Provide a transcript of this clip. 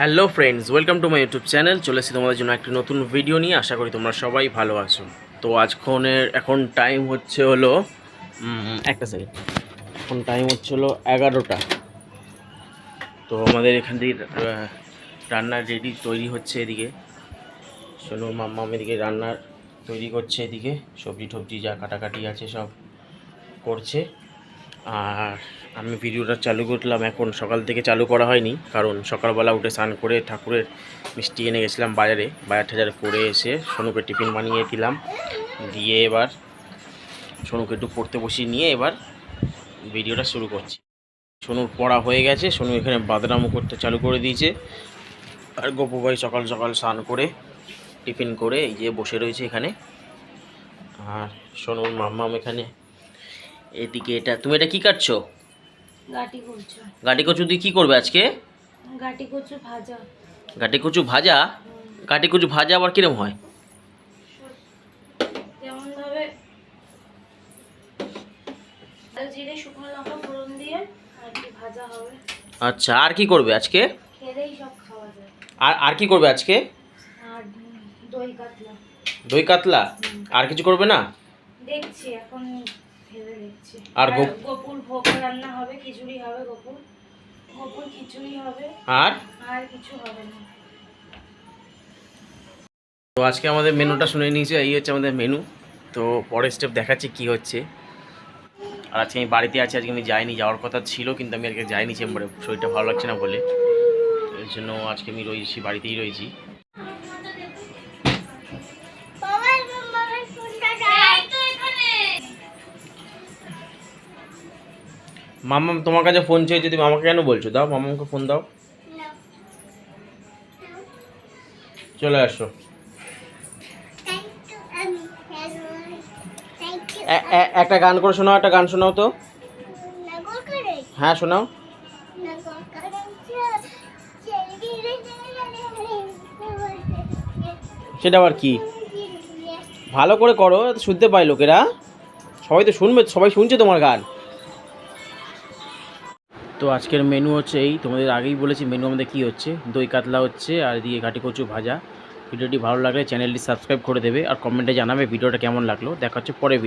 Hello friends, welcome to my YouTube channel. চলে এসেছি তোমাদের জন্য একটি নতুন ভিডিও নিয়ে। আশা করি তোমরা সবাই ভালো আছো। তো আজক্ষণের এখন টাইম হচ্ছে হলো একটা সেকেন্ড এখন টাইম হচ্ছে হলো এগারোটা। তো আমাদের এখান থেকে রান্নার রেডি তৈরি হচ্ছে এদিকে। শোনো মাম্মা এদিকে রান্নার তৈরি করছে এদিকে। সবজি টবজি যা কাটাকাটি আছে সব করছে। আর আমি ভিডিওটা চালু করলাম, এখন সকাল থেকে চালু করা হয়নি, কারণ সকালবেলা উঠে স্নান করে ঠাকুরের মিষ্টি এনে গেছিলাম বাজারে। বাজার টাজার করে এসে সোনুকে টিফিন বানিয়ে দিলাম। দিয়ে এবার সোনুকে একটু পড়তে বসিয়ে নিয়ে এবার ভিডিওটা শুরু করছি। সোনুর পড়া হয়ে গেছে, সোনু এখানে বাদরামও করতে চালু করে দিয়েছে। আর গপু ভাই সকাল সকাল স্নান করে টিফিন করে এই যে বসে রয়েছে এখানে। আর সোনুর মাম্মাম এখানে এদিকে এটা তুমি এটা কি কাটছো? গাটি করছ গাটি কচু দিয়ে কী করবে আজকে? গাটি করছ ভাজা। গাটি কচু ভাজা? গাটি কচু ভাজা আবার কিরম হয়? যেমন ভাবে জিরে শুকনো লঙ্কা ফোড়ন দিয়ে আর কি ভাজা হবে। আচ্ছা আর কি করবে আজকে? খেলেই সব খাওয়া যায়। আর আর কি করবে আজকে? আর দই কাতলা। দই কাতলা? আর কিছু করবে না? দেখছি এখন ভেবে আর গো- গোপুর ভোগ রান্না হবে খিচুড়ি হবে গোপুর। গোপুর খিচুড়ি হবে। আর? আর কিছু হবে না। তো আজকে আমাদের মেনুটা শুনে নিয়েছে এই হচ্ছে আমাদের মেনু। তো পরের স্টেপ দেখাচ্ছি কি হচ্ছে। আর আজকে আমি বাড়িতে আছি আজকে আমি যাইনি যাওয়ার কথা ছিল কিন্তু আমি আজকে যাইনি চেম্বারে। শরীরটা ভালো লাগছে না বলে। এই জন্য আজকে আমি রয়েছি বাড়িতেই রয়েছি। মাম্মা তোমার কাছে ফোন চেয়েছে, তুমি আমাকে কেন বলছো? দাও মামাকে ফোন দাও। চলে আসো। একটা গান করে শোনাও, একটা গান শোনাও তো। হ্যাঁ শোনাও। সেটা আবার কি? ভালো করে করো, শুনতে পাই লোকেরা। সবাই তো শুনবে, সবাই শুনছে তোমার গান। তো আজকের মেনু হচ্ছে এই। তোমাদের আগেই বলেছি মেনু আমাদের কি হচ্ছে? দই কাতলা হচ্ছে, আর দিয়ে ঘাটি কচু ভাজা। ভিডিওটি ভালো লাগলে চ্যানেলটি সাবস্ক্রাইব করে দেবে, আর কমেন্টে জানাবে ভিডিওটা কেমন লাগল। দেখা হচ্ছে পরে ভিডিও